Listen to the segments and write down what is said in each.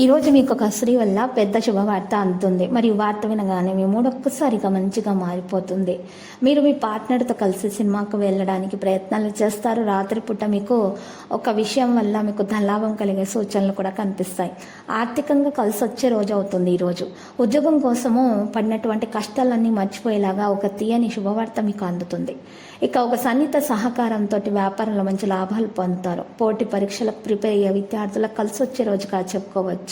ఈరోజు మీకు ఒక స్త్రీ వల్ల పెద్ద శుభవార్త అందుతుంది. మరియు వార్త వినగానే మీ మూడు ఒక్కసారిగా మంచిగా మారిపోతుంది. మీరు మీ పార్ట్నర్తో కలిసి సినిమాకు వెళ్ళడానికి ప్రయత్నాలు చేస్తారు. రాత్రిపూట మీకు ఒక విషయం వల్ల మీకు ధనలాభం కలిగే సూచనలు కూడా కనిపిస్తాయి. ఆర్థికంగా కలిసి వచ్చే రోజు అవుతుంది ఈరోజు. ఉద్యోగం కోసము పడినటువంటి కష్టాలన్నీ మర్చిపోయేలాగా ఒక తీయని శుభవార్త మీకు అందుతుంది. ఇక ఒక సన్నిహిత సహకారంతో వ్యాపారంలో మంచి లాభాలు పొందుతారు. పోటీ పరీక్షలకు ప్రిపేర్ అయ్యే విద్యార్థులకు కలిసి వచ్చే రోజుగా చెప్పుకోవచ్చు.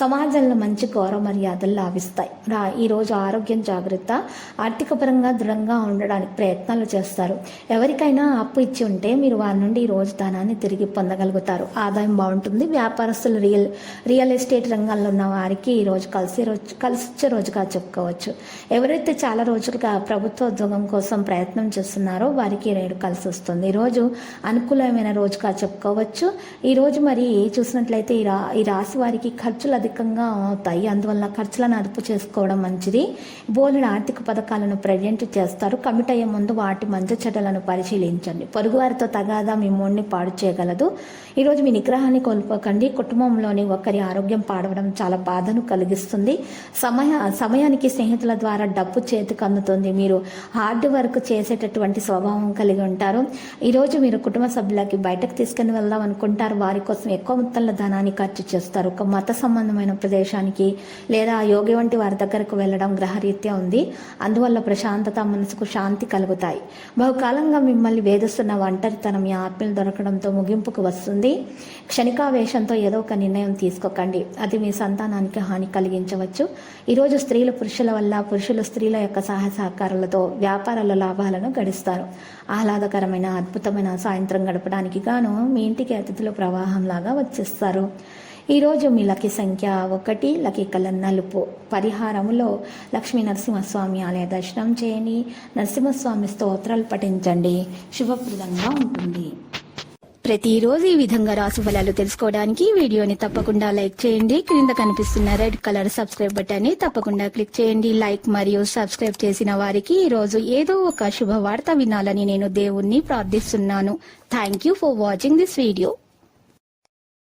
సమాజంలో మంచి గౌరవ మర్యాదలు లాభిస్తాయి. రా ఈరోజు ఆరోగ్యం జాగ్రత్త ఆర్థిక పరంగా దృఢంగా ఉండడానికి ప్రయత్నాలు చేస్తారు. ఎవరికైనా అప్పు ఇచ్చి ఉంటే మీరు వారి నుండి ఈ రోజు ధనాన్ని తిరిగి పొందగలుగుతారు. ఆదాయం బాగుంటుంది. వ్యాపారస్తులు రియల్ రియల్ ఎస్టేట్ రంగంలో ఉన్న వారికి ఈ రోజు కలిసి రోజు కలిసి వచ్చే రోజుగా చెప్పుకోవచ్చు. ఎవరైతే చాలా రోజులుగా ప్రభుత్వ ఉద్యోగం కోసం ప్రయత్నం చేస్తున్నారో వారికి నేడు కలిసి వస్తుంది. ఈరోజు అనుకూలమైన రోజుగా చెప్పుకోవచ్చు. ఈరోజు మరి చూసినట్లయితే ఈ రా ఈ రాశి వారికి ఖర్చులు అధికంగా అవుతాయి. అందువల్ల ఖర్చులను అదుపు చేసుకోవడం మంచిది. బోలెడు ఆర్థిక పథకాలను ప్రజెంట్ చేస్తారు. కమిట్ అయ్యే ముందు వాటి మంచి చెడ్డలను పరిశీలించండి. పొరుగువారితో తగాదా మీ మూడిని పాడు చేయగలదు. ఈరోజు మీ నిగ్రహాన్ని కోల్పోకండి. కుటుంబంలోని ఒకరి ఆరోగ్యం పాడవడం చాలా బాధను కలిగిస్తుంది. సమయ సమయానికి స్నేహితుల ద్వారా డబ్బు చేతికి అందుతుంది. మీరు హార్డ్ వర్క్ చేసేటటువంటి స్వభావం కలిగి ఉంటారు. ఈరోజు మీరు కుటుంబ సభ్యులకి బయటకు తీసుకుని వెళ్దాం అనుకుంటారు. వారి కోసం ఎక్కువ మొత్తంలో ధనాన్ని ఖర్చు చేస్తారు. ఒక మత సంబంధమైన ప్రదేశానికి లేదా యోగి వంటి వారి దగ్గరకు వెళ్ళడం గ్రహరీత్యా ఉంది. అందువల్ల ప్రశాంతత మనసుకు శాంతి కలుగుతాయి. బహుకాలంగా మిమ్మల్ని వేధిస్తున్న ఒంటరితనం మీ ఆత్మీయులు దొరకడంతో ముగింపుకు వస్తుంది. క్షణికావేశంతో ఏదో ఒక నిర్ణయం తీసుకోకండి. అది మీ సంతానానికి హాని కలిగించవచ్చు. ఈరోజు స్త్రీలు పురుషుల వల్ల పురుషులు స్త్రీల యొక్క సహాయ సహకారాలతో వ్యాపారాల లాభాలను గడిస్తారు. ఆహ్లాదకరమైన అద్భుతమైన సాయంత్రం గడపడానికి గాను మీ ఇంటికి అతిథులు ప్రవాహంలాగా వచ్చేస్తారు. ఈరోజు మీ లక్కీ సంఖ్య ఒకటి లక్కీ కల నలుపు. పరిహారములో లక్ష్మీ నరసింహస్వామి ఆలయ దర్శనం చేయండి. నరసింహస్వామి స్తోత్రాలు పఠించండి. శుభప్రదంగా ఉంటుంది. ప్రతిరోజు ఈ విధంగా రాసు ఫలాలు తెలుసుకోవడానికి వీడియోని తప్పకుండా లైక్ చేయండి. క్రింద కనిపిస్తున్న రెడ్ కలర్ సబ్స్క్రైబ్ బటన్ని తప్పకుండా క్లిక్ చేయండి. లైక్ మరియు సబ్స్క్రైబ్ చేసిన వారికి ఈ రోజు ఏదో ఒక శుభవార్త వినాలని నేను దేవుణ్ణి ప్రార్థిస్తున్నాను. Thank you for watching this video